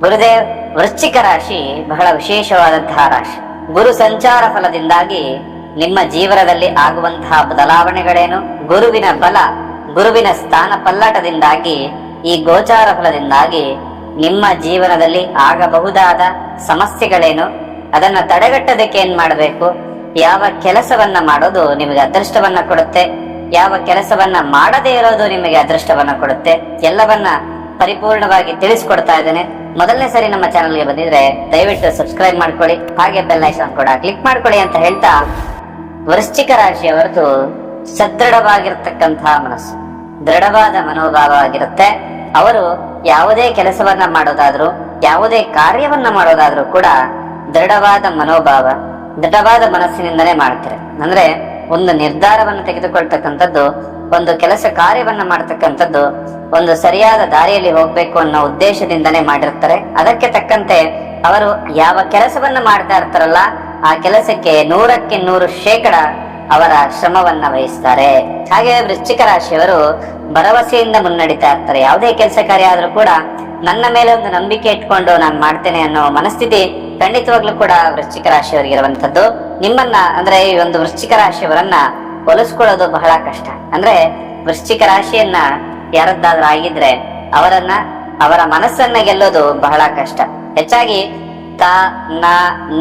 ಗುರುದೇವ್, ವೃಶ್ಚಿಕ ರಾಶಿ ಬಹಳ ವಿಶೇಷವಾದಂತಹ ರಾಶಿ. ಗುರು ಸಂಚಾರ ಫಲದಿಂದಾಗಿ ನಿಮ್ಮ ಜೀವನದಲ್ಲಿ ಆಗುವಂತಹ ಬದಲಾವಣೆಗಳೇನು? ಗುರುವಿನ ಬಲ, ಗುರುವಿನ ಸ್ಥಾನ ಪಲ್ಲಟದಿಂದಾಗಿ, ಈ ಗೋಚಾರ ಫಲದಿಂದಾಗಿ ನಿಮ್ಮ ಜೀವನದಲ್ಲಿ ಆಗಬಹುದಾದ ಸಮಸ್ಯೆಗಳೇನು? ಅದನ್ನ ತಡೆಗಟ್ಟೋದಕ್ಕೆ ಏನ್ ಮಾಡಬೇಕು? ಯಾವ ಕೆಲಸವನ್ನ ಮಾಡೋದು ನಿಮಗೆ ಅದೃಷ್ಟವನ್ನ ಕೊಡುತ್ತೆ? ಯಾವ ಕೆಲಸವನ್ನ ಮಾಡದೇ ಇರೋದು ನಿಮಗೆ ಅದೃಷ್ಟವನ್ನ ಕೊಡುತ್ತೆ? ಎಲ್ಲವನ್ನ ಪರಿಪೂರ್ಣವಾಗಿ ತಿಳಿಸ್ಕೊಡ್ತಾ ಇದ್ದೇನೆ. ಮೊದಲನೇ ಸರಿ ನಮ್ಮ ಚಾನಲ್ಗೆ ಬಂದಿದ್ರೆ ದಯವಿಟ್ಟು ಸಬ್ಸ್ಕ್ರೈಬ್ ಮಾಡ್ಕೊಳ್ಳಿ, ಹಾಗೆ ಬೆಲ್ ಐಕಾನ್ ಕೂಡ ಕ್ಲಿಕ್ ಮಾಡ್ಕೊಳ್ಳಿ ಅಂತ ಹೇಳ್ತಾ ವೃಶ್ಚಿಕ ರಾಶಿಯವರದು ಸದೃಢವಾಗಿರ್ತಕ್ಕಂತಹ ಮನಸ್ಸು. ದೃಢವಾದ ಮನೋಭಾವ ಆಗಿರುತ್ತೆ. ಅವರು ಯಾವುದೇ ಕೆಲಸವನ್ನ ಮಾಡೋದಾದ್ರೂ, ಯಾವುದೇ ಕಾರ್ಯವನ್ನ ಮಾಡೋದಾದ್ರೂ ಕೂಡ ದೃಢವಾದ ಮನೋಭಾವ, ದೃಢವಾದ ಮನಸ್ಸಿನಿಂದಲೇ ಮಾಡ್ತಾರೆ. ಅಂದ್ರೆ ಒಂದು ನಿರ್ಧಾರವನ್ನು ತೆಗೆದುಕೊಳ್ತಕ್ಕಂಥದ್ದು, ಒಂದು ಕೆಲಸ ಕಾರ್ಯವನ್ನು ಮಾಡ್ತಕ್ಕಂಥದ್ದು, ಒಂದು ಸರಿಯಾದ ದಾರಿಯಲ್ಲಿ ಹೋಗ್ಬೇಕು ಅನ್ನೋ ಉದ್ದೇಶದಿಂದನೇ ಮಾಡಿರ್ತಾರೆ. ಅದಕ್ಕೆ ತಕ್ಕಂತೆ ಅವರು ಯಾವ ಕೆಲಸವನ್ನು ಮಾಡ್ತಾ ಇರ್ತಾರಲ್ಲ, ಆ ಕೆಲಸಕ್ಕೆ ನೂರಕ್ಕೆ ನೂರು ಶೇಕಡ ಅವರ ಶ್ರಮವನ್ನ ವಹಿಸ್ತಾರೆ. ಹಾಗೆ ವೃಶ್ಚಿಕ ರಾಶಿಯವರು ಭರವಸೆಯಿಂದ ಮುನ್ನಡೀತಾ ಇರ್ತಾರೆ. ಯಾವುದೇ ಕೆಲಸ ಕಾರ್ಯ ಆದ್ರೂ ಕೂಡ ನನ್ನ ಮೇಲೆ ಒಂದು ನಂಬಿಕೆ ಇಟ್ಕೊಂಡು ನಾನು ಮಾಡ್ತೇನೆ ಅನ್ನೋ ಮನಸ್ಥಿತಿ ಖಂಡಿತವಾಗ್ಲೂ ಕೂಡ ವೃಶ್ಚಿಕ ರಾಶಿಯವರಿಗೆ ಇರುವಂತದ್ದು ನಿಮ್ಮನ್ನ, ಅಂದ್ರೆ ಈ ಒಂದು ವೃಶ್ಚಿಕ ರಾಶಿಯವರನ್ನ ಹೊಲಿಸ್ಕೊಳ್ಳೋದು ಬಹಳ ಕಷ್ಟ. ಅಂದ್ರೆ ವೃಶ್ಚಿಕ ರಾಶಿಯನ್ನ ಯಾರದ್ದಾದ್ರೂ ಆಗಿದ್ರೆ ಅವರನ್ನ, ಅವರ ಮನಸ್ಸನ್ನ ಗೆಲ್ಲೋದು ಬಹಳ ಕಷ್ಟ. ಹೆಚ್ಚಾಗಿ ತ, ನ,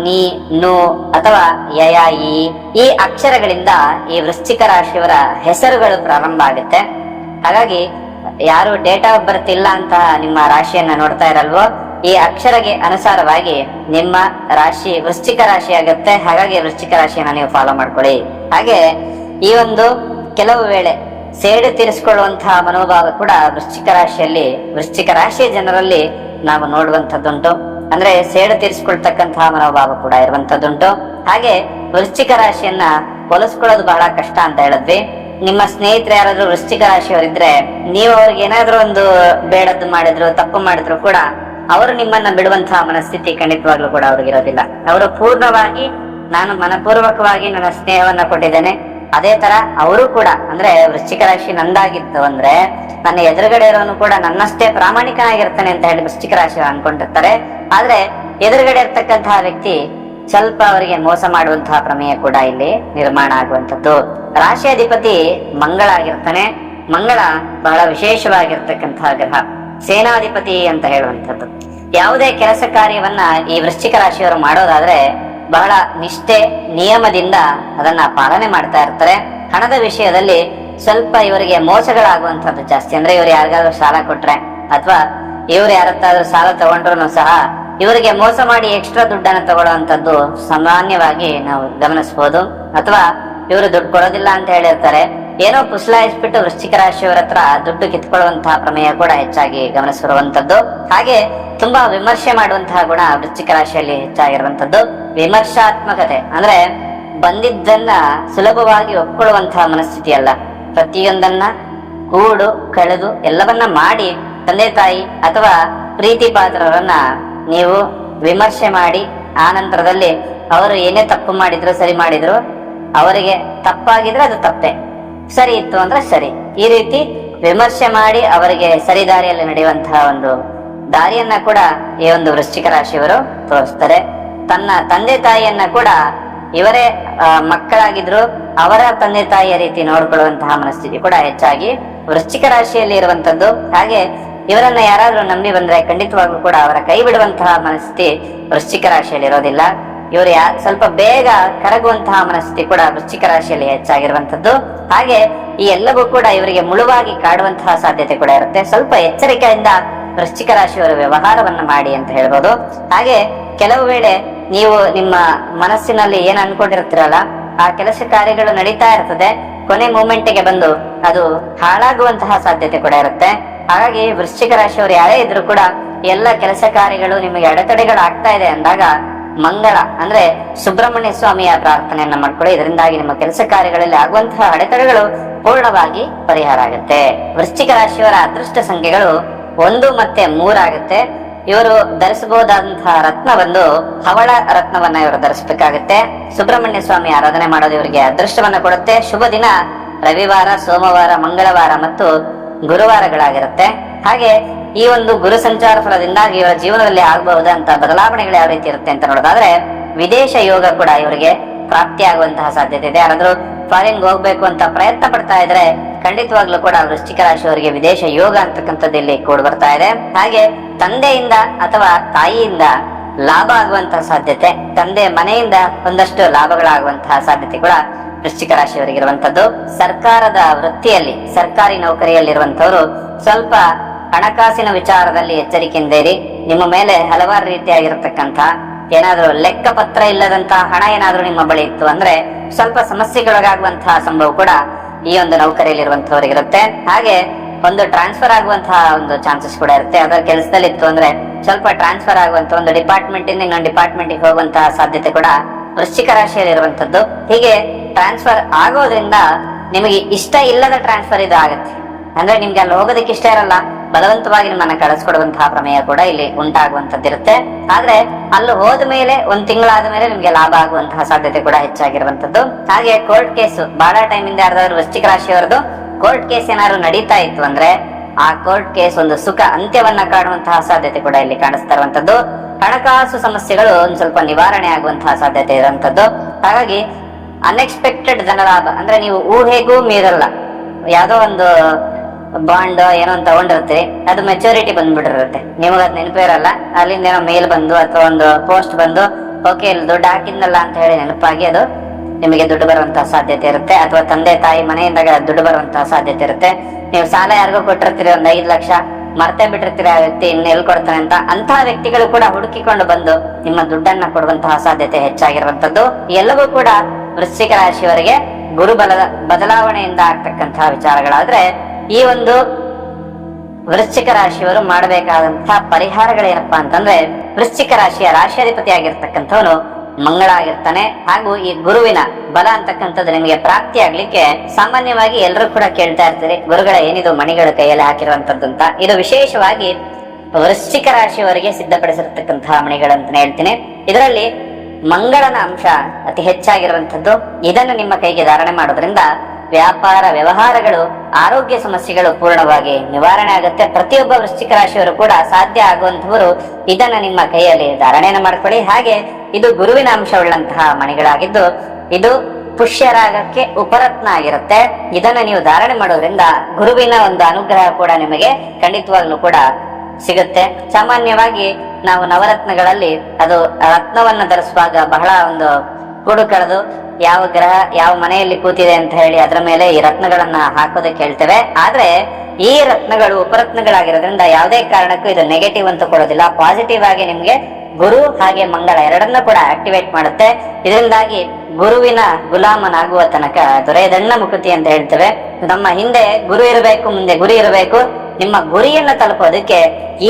ನಿ, ನು ಅಥವಾ ಯಯ ಇ ಈ ಅಕ್ಷರಗಳಿಂದ ಈ ವೃಶ್ಚಿಕ ರಾಶಿಯವರ ಹೆಸರುಗಳು ಪ್ರಾರಂಭ ಆಗುತ್ತೆ. ಹಾಗಾಗಿ ಯಾರು ಡೇಟ್ ಆಫ್ ಬರ್ತ್ ಇಲ್ಲ ಅಂತ ನಿಮ್ಮ ರಾಶಿಯನ್ನ ನೋಡ್ತಾ ಇರಲ್ವೋ ಈ ಅಕ್ಷರಗೆ ಅನುಸಾರವಾಗಿ ನಿಮ್ಮ ರಾಶಿ ವೃಶ್ಚಿಕ ರಾಶಿ ಆಗುತ್ತೆ ಹಾಗಾಗಿ ವೃಶ್ಚಿಕ ರಾಶಿಯನ್ನ ನೀವು ಫಾಲೋ ಮಾಡ್ಕೊಳ್ಳಿ. ಹಾಗೆ ಈ ಒಂದು ಕೆಲವು ವೇಳೆ ಸೇಡು ತೀರಿಸಿಕೊಳ್ಳುವಂತಹ ಮನೋಭಾವ ಕೂಡ ವೃಶ್ಚಿಕ ರಾಶಿಯಲ್ಲಿ, ವೃಶ್ಚಿಕ ರಾಶಿಯ ಜನರಲ್ಲಿ ನಾವು ನೋಡುವಂತದ್ದುಂಟು ಅಂದ್ರೆ ಸೇಡು ತೀರಿಸಿಕೊಳ್ತಕ್ಕಂತಹ ಮನೋಭಾವ ಕೂಡ ಇರುವಂತದ್ದುಂಟು ಹಾಗೆ ವೃಶ್ಚಿಕ ರಾಶಿಯನ್ನ ಹೊಲಿಸ್ಕೊಳ್ಳೋದು ಬಹಳ ಕಷ್ಟ ಅಂತ ಹೇಳಿದ್ವಿ. ನಿಮ್ಮ ಸ್ನೇಹಿತರು ಯಾರಾದ್ರೂ ವೃಶ್ಚಿಕ ರಾಶಿಯವರಿದ್ರೆ, ನೀವು ಅವ್ರಿಗೆ ಏನಾದ್ರೂ ಒಂದು ಬೇಡದ್ದು ಮಾಡಿದ್ರು, ತಪ್ಪು ಮಾಡಿದ್ರು ಕೂಡ ಅವರು ನಿಮ್ಮನ್ನ ಬಿಡುವಂತಹ ಮನಸ್ಥಿತಿ ಖಂಡಿತವಾಗ್ಲೂ ಕೂಡ ಅವ್ರಿಗಿರೋದಿಲ್ಲ ಅವರು ಪೂರ್ಣವಾಗಿ ನಾನು ಮನಪೂರ್ವಕವಾಗಿ ನನ್ನ ಸ್ನೇಹವನ್ನ ಕೊಟ್ಟಿದ್ದೇನೆ. ಅದೇ ತರ ಅವರು ಕೂಡ, ಅಂದ್ರೆ ವೃಶ್ಚಿಕ ರಾಶಿ ನಂದಾಗಿತ್ತು ಅಂದ್ರೆ ನನ್ನ ಎದುರುಗಡೆ ಇರೋನು ಕೂಡ ನನ್ನಷ್ಟೇ ಪ್ರಾಮಾಣಿಕನಾಗಿರ್ತಾನೆ ಅಂತ ಹೇಳಿ ವೃಶ್ಚಿಕ ರಾಶಿ ಅನ್ಕೊಂಡಿರ್ತಾರೆ. ಆದ್ರೆ ಎದುರುಗಡೆ ಇರ್ತಕ್ಕಂತಹ ವ್ಯಕ್ತಿ ಸ್ವಲ್ಪ ಅವರಿಗೆ ಮೋಸ ಮಾಡುವಂತಹ ಪ್ರಮೇಯ ಕೂಡ ಇಲ್ಲಿ ನಿರ್ಮಾಣ ಆಗುವಂತದ್ದು ರಾಶಿ ಅಧಿಪತಿ ಮಂಗಳ ಆಗಿರ್ತಾನೆ. ಮಂಗಳ ಬಹಳ ವಿಶೇಷವಾಗಿರ್ತಕ್ಕಂತಹ ಗ್ರಹ. ಸೇನಾಧಿಪತಿ ಅಂತ ಹೇಳುವಂಥದ್ದು. ಯಾವುದೇ ಕೆಲಸ ಕಾರ್ಯವನ್ನ ಈ ವೃಶ್ಚಿಕ ರಾಶಿಯವರು ಮಾಡೋದಾದ್ರೆ ಬಹಳ ನಿಷ್ಠೆ, ನಿಯಮದಿಂದ ಅದನ್ನ ಪಾಲನೆ ಮಾಡ್ತಾ ಇರ್ತಾರೆ. ಹಣದ ವಿಷಯದಲ್ಲಿ ಸ್ವಲ್ಪ ಇವರಿಗೆ ಮೋಸಗಳಾಗುವಂಥದ್ದು ಜಾಸ್ತಿ. ಅಂದ್ರೆ ಇವ್ರು ಯಾರಿಗಾದ್ರೂ ಸಾಲ ಕೊಟ್ರೆ ಅಥವಾ ಇವ್ರು ಯಾರತ್ತಾದ್ರೂ ಸಾಲ ತಗೊಂಡ್ರು ಸಹ ಇವರಿಗೆ ಮೋಸ ಮಾಡಿ ಎಕ್ಸ್ಟ್ರಾ ದುಡ್ಡನ್ನು ತಗೊಳ್ಳುವಂತದ್ದು ಸಾಮಾನ್ಯವಾಗಿ ನಾವು ಗಮನಿಸಬಹುದು ಅಥವಾ ಇವರು ದುಡ್ಡು ಕೊಡೋದಿಲ್ಲ ಅಂತ ಹೇಳಿರ್ತಾರೆ. ಏನೋ ಪುಸಲಾಯಿಸ್ಬಿಟ್ಟು ವೃಶ್ಚಿಕ ರಾಶಿಯವರ ಹತ್ರ ದುಡ್ಡು ಕಿತ್ಕೊಳ್ಳುವಂತಹ ಪ್ರಮೇಯ ಕೂಡ ಹೆಚ್ಚಾಗಿ ಗಮನಿಸಿರುವಂತದ್ದು ಹಾಗೆ ತುಂಬಾ ವಿಮರ್ಶೆ ಮಾಡುವಂತಹ ಗುಣ ವೃಶ್ಚಿಕ ರಾಶಿಯಲ್ಲಿ ಹೆಚ್ಚಾಗಿರುವಂತದ್ದು ವಿಮರ್ಶಾತ್ಮಕತೆ ಅಂದ್ರೆ ಬಂದಿದ್ದನ್ನ ಸುಲಭವಾಗಿ ಒಪ್ಕೊಳ್ಳುವಂತಹ ಮನಸ್ಥಿತಿ ಅಲ್ಲ ಪ್ರತಿಯೊಂದನ್ನ ಕೂಡು, ಕಳೆದು ಎಲ್ಲವನ್ನ ಮಾಡಿ ತಂದೆ, ತಾಯಿ ಅಥವಾ ಪ್ರೀತಿ ಪಾತ್ರರನ್ನ ನೀವು ವಿಮರ್ಶೆ ಮಾಡಿ ಆ ನಂತರದಲ್ಲಿ ಅವರು ಏನೇ ತಪ್ಪು ಮಾಡಿದ್ರು, ಸರಿ ಮಾಡಿದ್ರು, ಅವರಿಗೆ ತಪ್ಪಾಗಿದ್ರೆ ಅದು ತಪ್ಪೆ. ಸರಿ ಇತ್ತು ಅಂದ್ರೆ ಸರಿ. ಈ ರೀತಿ ವಿಮರ್ಶೆ ಮಾಡಿ ಅವರಿಗೆ ಸರಿ ದಾರಿಯಲ್ಲಿ ನಡೆಯುವಂತಹ ಒಂದು ದಾರಿಯನ್ನ ಕೂಡ ಈ ಒಂದು ವೃಶ್ಚಿಕ ರಾಶಿಯವರು ತೋರಿಸ್ತಾರೆ. ತನ್ನ ತಂದೆ ತಾಯಿಯನ್ನ ಕೂಡ ಇವರೇ ಮಕ್ಕಳಾಗಿದ್ರು ಅವರ ತಂದೆ ತಾಯಿಯ ರೀತಿ ನೋಡ್ಕೊಳ್ಳುವಂತಹ ಮನಸ್ಥಿತಿ ಕೂಡ ಹೆಚ್ಚಾಗಿ ವೃಶ್ಚಿಕ ರಾಶಿಯಲ್ಲಿ ಇರುವಂತದ್ದು. ಹಾಗೆ ಇವರನ್ನ ಯಾರಾದ್ರೂ ನಂಬಿ ಬಂದ್ರೆ ಖಂಡಿತವಾಗ್ಲೂ ಕೂಡ ಅವರ ಕೈ ಬಿಡುವಂತಹ ಮನಸ್ಥಿತಿ ವೃಶ್ಚಿಕ ರಾಶಿಯಲ್ಲಿ ಇರೋದಿಲ್ಲ. ಇವರು ಸ್ವಲ್ಪ ಬೇಗ ಕರಗುವಂತಹ ಮನಸ್ಥಿತಿ ಕೂಡ ವೃಶ್ಚಿಕ ರಾಶಿಯಲ್ಲಿ ಹೆಚ್ಚಾಗಿರುವಂತದ್ದು ಹಾಗೆ ಈ ಎಲ್ಲವೂ ಕೂಡ ಇವರಿಗೆ ಮುಳುವಾಗಿ ಕಾಡುವಂತಹ ಸಾಧ್ಯತೆ ಕೂಡ ಇರುತ್ತೆ. ಸ್ವಲ್ಪ ಎಚ್ಚರಿಕೆಯಿಂದ ವೃಶ್ಚಿಕ ರಾಶಿಯವರ ವ್ಯವಹಾರವನ್ನು ಮಾಡಿ ಅಂತ ಹೇಳ್ಬೋದು. ಹಾಗೆ ಕೆಲವು ವೇಳೆ ನೀವು ನಿಮ್ಮ ಮನಸ್ಸಿನಲ್ಲಿ ಏನ್ ಅನ್ಕೊಂಡಿರ್ತೀರಲ್ಲ, ಆ ಕೆಲಸ ಕಾರ್ಯಗಳು ನಡೀತಾ ಇರ್ತದೆ. ಕೊನೆ ಮೂಮೆಂಟ್ಗೆ ಬಂದು ಅದು ಹಾಳಾಗುವಂತಹ ಸಾಧ್ಯತೆ ಕೂಡ ಇರುತ್ತೆ. ಹಾಗಾಗಿ ವೃಶ್ಚಿಕ ರಾಶಿಯವರು ಯಾರೇ ಇದ್ರು ಕೂಡ ಎಲ್ಲ ಕೆಲಸ ಕಾರ್ಯಗಳು ನಿಮಗೆ ಅಡೆತಡೆಗಳು ಆಗ್ತಾ ಇದೆ ಅಂದಾಗ ಮಂಗಳ, ಅಂದ್ರೆ ಸುಬ್ರಹ್ಮಣ್ಯ ಸ್ವಾಮಿಯ ಪ್ರಾರ್ಥನೆಯನ್ನ ಮಾಡ್ಕೊಳ್ಳಿ. ಇದರಿಂದಾಗಿ ನಿಮ್ಮ ಕೆಲಸ ಕಾರ್ಯಗಳಲ್ಲಿ ಆಗುವಂತಹ ಅಡೆತಡೆಗಳು ಪೂರ್ಣವಾಗಿ ಪರಿಹಾರ ಆಗುತ್ತೆ. ವೃಶ್ಚಿಕ ರಾಶಿಯವರ ಅದೃಷ್ಟ ಸಂಖ್ಯೆಗಳು ಒಂದು ಮತ್ತೆ ಮೂರಾಗುತ್ತೆ ಇವರು ಧರಿಸಬಹುದಾದಂತಹ ರತ್ನ ಹವಳ ರತ್ನವನ್ನ ಇವರು ಧರಿಸಬೇಕಾಗುತ್ತೆ. ಸುಬ್ರಹ್ಮಣ್ಯ ಸ್ವಾಮಿ ಆರಾಧನೆ ಮಾಡೋದು ಇವರಿಗೆ ಅದೃಷ್ಟವನ್ನ ಕೊಡುತ್ತೆ. ಶುಭ ದಿನ ರವಿವಾರ, ಸೋಮವಾರ, ಮಂಗಳವಾರ ಮತ್ತು ಗುರುವಾರಗಳಾಗಿರುತ್ತೆ. ಹಾಗೆ ಈ ಒಂದು ಗುರು ಸಂಚಾರ ಫಲದಿಂದಾಗಿ ಇವರ ಜೀವನದಲ್ಲಿ ಆಗಬಹುದಂತ ಬದಲಾವಣೆಗಳು ಯಾವ ರೀತಿ ಇರುತ್ತೆ ಅಂತ ನೋಡೋದಾದ್ರೆ ವಿದೇಶ ಯೋಗ ಕೂಡ ಇವರಿಗೆ ಪ್ರಾಪ್ತಿ ಆಗುವಂತಹ ಸಾಧ್ಯತೆ ಇದೆ. ಯಾರಾದ್ರೂ ಫಾರಿನ್ ಹೋಗ್ಬೇಕು ಅಂತ ಪ್ರಯತ್ನ ಪಡ್ತಾ ಇದ್ರೆ ಖಂಡಿತವಾಗ್ಲೂ ಕೂಡ ವೃಶ್ಚಿಕ ರಾಶಿಯವರಿಗೆ ವಿದೇಶ ಯೋಗ ಅಂತಕ್ಕಂಥದ್ದು ಇಲ್ಲಿ ಕೂಡಿ ಬರ್ತಾ ಇದೆ. ಹಾಗೆ ತಂದೆಯಿಂದ ಅಥವಾ ತಾಯಿಯಿಂದ ಲಾಭ ಆಗುವಂತಹ ಸಾಧ್ಯತೆ, ತಂದೆ ಮನೆಯಿಂದ ಒಂದಷ್ಟು ಲಾಭಗಳಾಗುವಂತಹ ಸಾಧ್ಯತೆ ಕೂಡ ವೃಶ್ಚಿಕ ರಾಶಿಯವರಿಗೆ ಇರುವಂತದ್ದು ಸರ್ಕಾರದ ವೃತ್ತಿಯಲ್ಲಿ, ಸರ್ಕಾರಿ ನೌಕರಿಯಲ್ಲಿರುವಂತವರು ಸ್ವಲ್ಪ ಹಣಕಾಸಿನ ವಿಚಾರದಲ್ಲಿ ಎಚ್ಚರಿಕೆಯಿಂದ ಇರಿ ನಿಮ್ಮ ಮೇಲೆ ಹಲವಾರು ರೀತಿಯಾಗಿರತಕ್ಕಂತ ಏನಾದ್ರೂ ಲೆಕ್ಕ ಪತ್ರ ಇಲ್ಲದಂತಹ ಹಣ ಏನಾದ್ರೂ ನಿಮ್ಮ ಬಳಿ ಇತ್ತು ಅಂದ್ರೆ ಸ್ವಲ್ಪ ಸಮಸ್ಯೆಗೊಳಗಾಗುವಂತಹ ಸಂಭವ ಕೂಡ ಈ ಒಂದು ನೌಕರಿಯಲ್ಲಿರುವಂತಹವರಿಗಿರುತ್ತೆ ಹಾಗೆ ಒಂದು ಟ್ರಾನ್ಸ್ಫರ್ ಆಗುವಂತಹ ಒಂದು ಚಾನ್ಸಸ್ ಕೂಡ ಇರುತ್ತೆ. ಅದರ ಕೆಲಸದಲ್ಲಿ ಇತ್ತು ಅಂದ್ರೆ ಸ್ವಲ್ಪ ಟ್ರಾನ್ಸ್ಫರ್ ಆಗುವಂತ ಒಂದು ಡಿಪಾರ್ಟ್ಮೆಂಟ್ ಇಂದ ಇನ್ನೊಂದು ಡಿಪಾರ್ಟ್ಮೆಂಟ್ಗೆ ಹೋಗುವಂತಹ ಸಾಧ್ಯತೆ ಕೂಡ ವೃಶ್ಚಿಕ ರಾಶಿಯಲ್ಲಿ ಇರುವಂತದ್ದು ಹೀಗೆ ಟ್ರಾನ್ಸ್ಫರ್ ಆಗೋದ್ರಿಂದ ನಿಮಗೆ ಇಷ್ಟ ಇಲ್ಲದ ಟ್ರಾನ್ಸ್ಫರ್ ಇದು ಆಗುತ್ತೆ. ಅಂದ್ರೆ ನಿಮ್ಗೆ ಅಲ್ಲಿ ಹೋಗೋದಕ್ಕೆ ಇಷ್ಟ ಇರಲ್ಲ. ಬಲವಂತವಾಗಿ ನಿಮ್ಮನ್ನ ಕಳಿಸ್ಕೊಡುವಂತಹ ಪ್ರಮೇಯ ಕೂಡ ಇಲ್ಲಿ ಉಂಟಾಗುವಂತದ್ದಿರುತ್ತೆ ಆದ್ರೆ ಅಲ್ಲಿ ಹೋದ ಮೇಲೆ, ಒಂದ್ ತಿಂಗಳಾದ ಮೇಲೆ ನಿಮ್ಗೆ ಲಾಭ ಆಗುವಂತಹ ಸಾಧ್ಯತೆ ಕೂಡ ಹೆಚ್ಚಾಗಿರುವಂತದ್ದು ಹಾಗೆ ಕೋರ್ಟ್ ಕೇಸ್ ಬಹಳ ಟೈಮ್ ಇಂದ ಯಾರ್ದಾದ್ರು ವೃಶ್ಚಿಕ ರಾಶಿಯವರದು ಕೋರ್ಟ್ ಕೇಸ್ ಏನಾದ್ರು ನಡೀತಾ ಇತ್ತು ಅಂದ್ರೆ ಆ ಕೋರ್ಟ್ ಕೇಸ್ ಒಂದು ಸುಖ ಅಂತ್ಯವನ್ನ ಕಾಣುವಂತಹ ಸಾಧ್ಯತೆ ಕೂಡ ಇಲ್ಲಿ ಕಾಣಿಸ್ತಾ ಇರುವಂತದ್ದು ಹಣಕಾಸು ಸಮಸ್ಯೆಗಳು ಒಂದ್ ಸ್ವಲ್ಪ ನಿವಾರಣೆ ಆಗುವಂತಹ ಸಾಧ್ಯತೆ ಇರುವಂತದ್ದು ಹಾಗಾಗಿ ಅನ್ಎಕ್ಸ್ಪೆಕ್ಟೆಡ್ ಧನಲಾಭ ಅಂದ್ರೆ ನೀವು ಊಹೆಗೂ ಮೀರಲ್ಲ. ಯಾವುದೋ ಒಂದು ಬಾಂಡ್ ಏನೋ ತಗೊಂಡಿರ್ತೀರಿ ಅದು ಮೆಚೂರಿಟಿ ಬಂದ್ಬಿಟ್ಟಿರುತ್ತೆ. ನಿಮಗೆ ಅದು ನೆನಪೇ ಇರಲ್ಲ ಅಲ್ಲಿಂದ ಏನೋ ಮೇಲ್ ಬಂದು ಅಥವಾ ಒಂದು ಪೋಸ್ಟ್ ಬಂದು ಓಕೆ ಇಲ್ಲಿ ದುಡ್ಡು ಹಾಕಿದ್ನಲ್ಲ ಅಂತ ಹೇಳಿ ನೆನಪಾಗಿ ಅದು ನಿಮಗೆ ದುಡ್ಡು ಬರುವಂತಹ ಸಾಧ್ಯತೆ ಇರುತ್ತೆ. ಅಥವಾ ತಂದೆ, ತಾಯಿ ಮನೆಯಿಂದ ದುಡ್ಡು ಬರುವಂತಹ ಸಾಧ್ಯತೆ ಇರುತ್ತೆ. ನೀವು ಸಾಲ ಯಾರಿಗೂ ಕೊಟ್ಟಿರ್ತೀರಿ, ಒಂದ್ ಐದು ಲಕ್ಷ ಮರ್ತೆ ಬಿಟ್ಟಿರ್ತೀರಿ ಆ ವ್ಯಕ್ತಿ, ಇನ್ನು ಎಲ್ಲಿ ಕೊಡ್ತಾನೆ ಅಂತ ಅಂತಹ ವ್ಯಕ್ತಿಗಳು ಕೂಡ ಹುಡುಕಿಕೊಂಡು ಬಂದು ನಿಮ್ಮ ದುಡ್ಡನ್ನ ಕೊಡುವಂತಹ ಸಾಧ್ಯತೆ ಹೆಚ್ಚಾಗಿರುವಂತದ್ದು ಎಲ್ಲವೂ ಕೂಡ ವೃಶ್ಚಿಕ ರಾಶಿಯವರಿಗೆ ಗುರುಬಲದ ಬದಲಾವಣೆಯಿಂದ ಆಗ್ತಕ್ಕಂತಹ ವಿಚಾರಗಳಾದ್ರೆ ಈ ಒಂದು ವೃಶ್ಚಿಕ ರಾಶಿಯವರು ಮಾಡಬೇಕಾದಂತಹ ಪರಿಹಾರಗಳೇನಪ್ಪಾ ಅಂತಂದ್ರೆ ವೃಶ್ಚಿಕ ರಾಶಿಯ ರಾಶಿಯಾಧಿಪತಿ ಆಗಿರ್ತಕ್ಕಂಥವನು ಮಂಗಳ ಆಗಿರ್ತಾನೆ ಹಾಗೂ ಈ ಗುರುವಿನ ಬಲ ಅಂತಕ್ಕಂಥದ್ದು ನಿಮಗೆ ಪ್ರಾಪ್ತಿ ಆಗ್ಲಿಕ್ಕೆ ಸಾಮಾನ್ಯವಾಗಿ ಎಲ್ಲರೂ ಕೂಡ ಕೇಳ್ತಾ ಇರ್ತೀರಿ, ಗುರುಗಳ ಏನಿದು ಮಣಿಗಳು ಕೈಯಲ್ಲಿ ಹಾಕಿರುವಂತದ್ದು ಅಂತ. ಇದು ವಿಶೇಷವಾಗಿ ವೃಶ್ಚಿಕ ರಾಶಿಯವರಿಗೆ ಸಿದ್ಧಪಡಿಸಿರ್ತಕ್ಕಂತಹ ಮಣಿಗಳಂತ ಹೇಳ್ತೀನಿ. ಇದರಲ್ಲಿ ಮಂಗಳನ ಅಂಶ ಅತಿ ಹೆಚ್ಚಾಗಿರುವಂಥದ್ದು. ಇದನ್ನು ನಿಮ್ಮ ಕೈಗೆ ಧಾರಣೆ ಮಾಡೋದ್ರಿಂದ ವ್ಯಾಪಾರ ವ್ಯವಹಾರಗಳು, ಆರೋಗ್ಯ ಸಮಸ್ಯೆಗಳು ಪೂರ್ಣವಾಗಿ ನಿವಾರಣೆ ಆಗುತ್ತೆ. ಪ್ರತಿಯೊಬ್ಬ ವೃಶ್ಚಿಕ ರಾಶಿಯವರು ಕೂಡ ಸಾಧ್ಯ ಆಗುವಂತವರು ಇದನ್ನ ನಿಮ್ಮ ಕೈಯಲ್ಲಿ ಧಾರಣೆಯನ್ನು ಮಾಡ್ಕೊಳ್ಳಿ. ಹಾಗೆ ಇದು ಗುರುವಿನ ಅಂಶವುಳ್ಳಂತಹ ಮಣಿಗಳಾಗಿದ್ದು, ಇದು ಪುಷ್ಯರಾಗಕ್ಕೆ ಉಪರತ್ನ ಆಗಿರುತ್ತೆ ಇದನ್ನ ನೀವು ಧಾರಣೆ ಮಾಡೋದ್ರಿಂದ ಗುರುವಿನ ಒಂದು ಅನುಗ್ರಹ ಕೂಡ ನಿಮಗೆ ಖಂಡಿತವಾಗ್ಲೂ ಕೂಡ ಸಿಗುತ್ತೆ. ಸಾಮಾನ್ಯವಾಗಿ ನಾವು ನವರತ್ನಗಳಲ್ಲಿ ಅದು ರತ್ನವನ್ನ ಧರಿಸುವಾಗ ಬಹಳ ಒಂದು ಕೂಡು ಕಳೆದು ಯಾವ ಗ್ರಹ ಯಾವ ಮನೆಯಲ್ಲಿ ಕೂತಿದೆ ಅಂತ ಹೇಳಿ ಅದರ ಮೇಲೆ ಈ ರತ್ನಗಳನ್ನ ಹಾಕೋದಕ್ಕೆ ಹೇಳ್ತೇವೆ. ಆದ್ರೆ ಈ ರತ್ನಗಳು ಉಪರತ್ನಗಳಾಗಿರೋದ್ರಿಂದ ಯಾವುದೇ ಕಾರಣಕ್ಕೂ ಇದು ನೆಗೆಟಿವ್ ಅಂತ ಕೊಡೋದಿಲ್ಲ. ಪಾಸಿಟಿವ್ ಆಗಿ ನಿಮ್ಗೆ ಗುರು ಹಾಗೆ ಮಂಗಳ ಎರಡನ್ನ ಕೂಡ ಆಕ್ಟಿವೇಟ್ ಮಾಡುತ್ತೆ. ಇದರಿಂದಾಗಿ ಗುರುವಿನ ಗುಲಾಮನಾಗುವ ತನಕ ದೊರೆಯದಣ್ಣ ಮುಕುತಿ ಅಂತ ಹೇಳ್ತೇವೆ. ನಮ್ಮ ಹಿಂದೆ ಗುರು ಇರಬೇಕು, ಮುಂದೆ ಗುರಿ ಇರಬೇಕು. ನಿಮ್ಮ ಗುರಿಯನ್ನ ತಲುಪೋದಕ್ಕೆ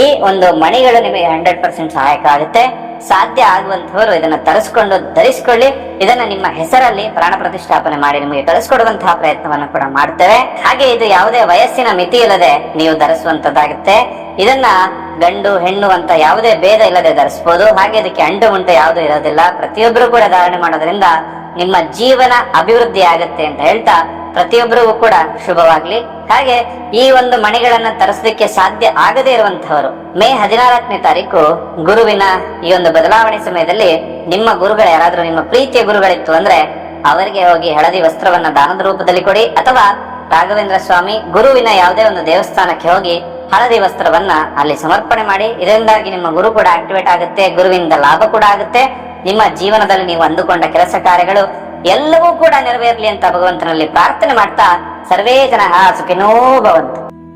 ಈ ಒಂದು ಮಣಿಗಳು ನಿಮಗೆ ಹಂಡ್ರೆಡ್ ಪರ್ಸೆಂಟ್ ಸಹಾಯಕ ಆಗುತ್ತೆ. ಸಾಧ್ಯ ಆಗುವಂತವರು ಇದನ್ನ ತರಿಸ್ಕೊಂಡು, ಧರಿಸಿಕೊಳ್ಳಿ. ಇದನ್ನ ನಿಮ್ಮ ಹೆಸರಲ್ಲಿ ಪ್ರಾಣ ಪ್ರತಿಷ್ಠಾಪನೆ ಮಾಡಿ ನಿಮಗೆ ಕಳಿಸ್ಕೊಡುವಂತಹ ಪ್ರಯತ್ನವನ್ನು ಕೂಡ ಮಾಡ್ತೇವೆ. ಹಾಗೆ ಇದು ಯಾವುದೇ ವಯಸ್ಸಿನ ಮಿತಿ ಇಲ್ಲದೆ ನೀವು ಧರಿಸುವಂತದ್ದಾಗುತ್ತೆ. ಇದನ್ನ ಗಂಡು, ಹೆಣ್ಣು ಅಂತ ಯಾವುದೇ ಭೇದ ಇಲ್ಲದೆ ಧರಿಸಬಹುದು ಹಾಗೆ ಇದಕ್ಕೆ ಅಂಡು ಉಂಟು ಯಾವುದೂ ಇರೋದಿಲ್ಲ. ಪ್ರತಿಯೊಬ್ಬರು ಕೂಡ ಧಾರಣೆ ಮಾಡೋದ್ರಿಂದ ನಿಮ್ಮ ಜೀವನ ಅಭಿವೃದ್ಧಿ ಆಗುತ್ತೆ ಅಂತ ಹೇಳ್ತಾ ಪ್ರತಿಯೊಬ್ಬರಿಗೂ ಕೂಡ ಶುಭವಾಗ್ಲಿ. ಹಾಗೆ ಈ ಒಂದು ಮಣಿಗಳನ್ನ ತರಿಸಲಿಕ್ಕೆ ಸಾಧ್ಯ ಆಗದೇ ಇರುವಂತಹವರು, ಮೇ ಹದಿನಾಲ್ಕನೇ ತಾರೀಕು ಗುರುವಿನ ಈ ಒಂದು ಬದಲಾವಣೆ ಸಮಯದಲ್ಲಿ ನಿಮ್ಮ ಗುರುಗಳು ಯಾರಾದ್ರೂ ನಿಮ್ಮ ಪ್ರೀತಿಯ ಗುರುಗಳಿತ್ತು ಅಂದ್ರೆ ಅವರಿಗೆ ಹೋಗಿ ಹಳದಿ ವಸ್ತ್ರವನ್ನ ದಾನದ ರೂಪದಲ್ಲಿ ಕೊಡಿ. ಅಥವಾ ರಾಘವೇಂದ್ರ ಸ್ವಾಮಿ ಗುರುವಿನ ಯಾವುದೇ ಒಂದು ದೇವಸ್ಥಾನಕ್ಕೆ ಹೋಗಿ ಹಳದಿ ವಸ್ತ್ರವನ್ನ ಅಲ್ಲಿ ಸಮರ್ಪಣೆ ಮಾಡಿ. ಇದರಿಂದಾಗಿ ನಿಮ್ಮ ಗುರು ಕೂಡ ಆಕ್ಟಿವೇಟ್ ಆಗುತ್ತೆ, ಗುರುವಿನಿಂದ ಲಾಭ ಕೂಡ ಆಗುತ್ತೆ. ನಿಮ್ಮ ಜೀವನದಲ್ಲಿ ನೀವು ಅಂದುಕೊಂಡ ಕೆಲಸ ಕಾರ್ಯಗಳು ಎಲ್ಲವೂ ಕೂಡ ನೆರವೇರಲಿ ಅಂತ ಭಗವಂತನಲ್ಲಿ ಪ್ರಾರ್ಥನೆ ಮಾಡ್ತಾ ಸರ್ವೇ ಜನ ಸುಖಿನೋ ಭವಂತು.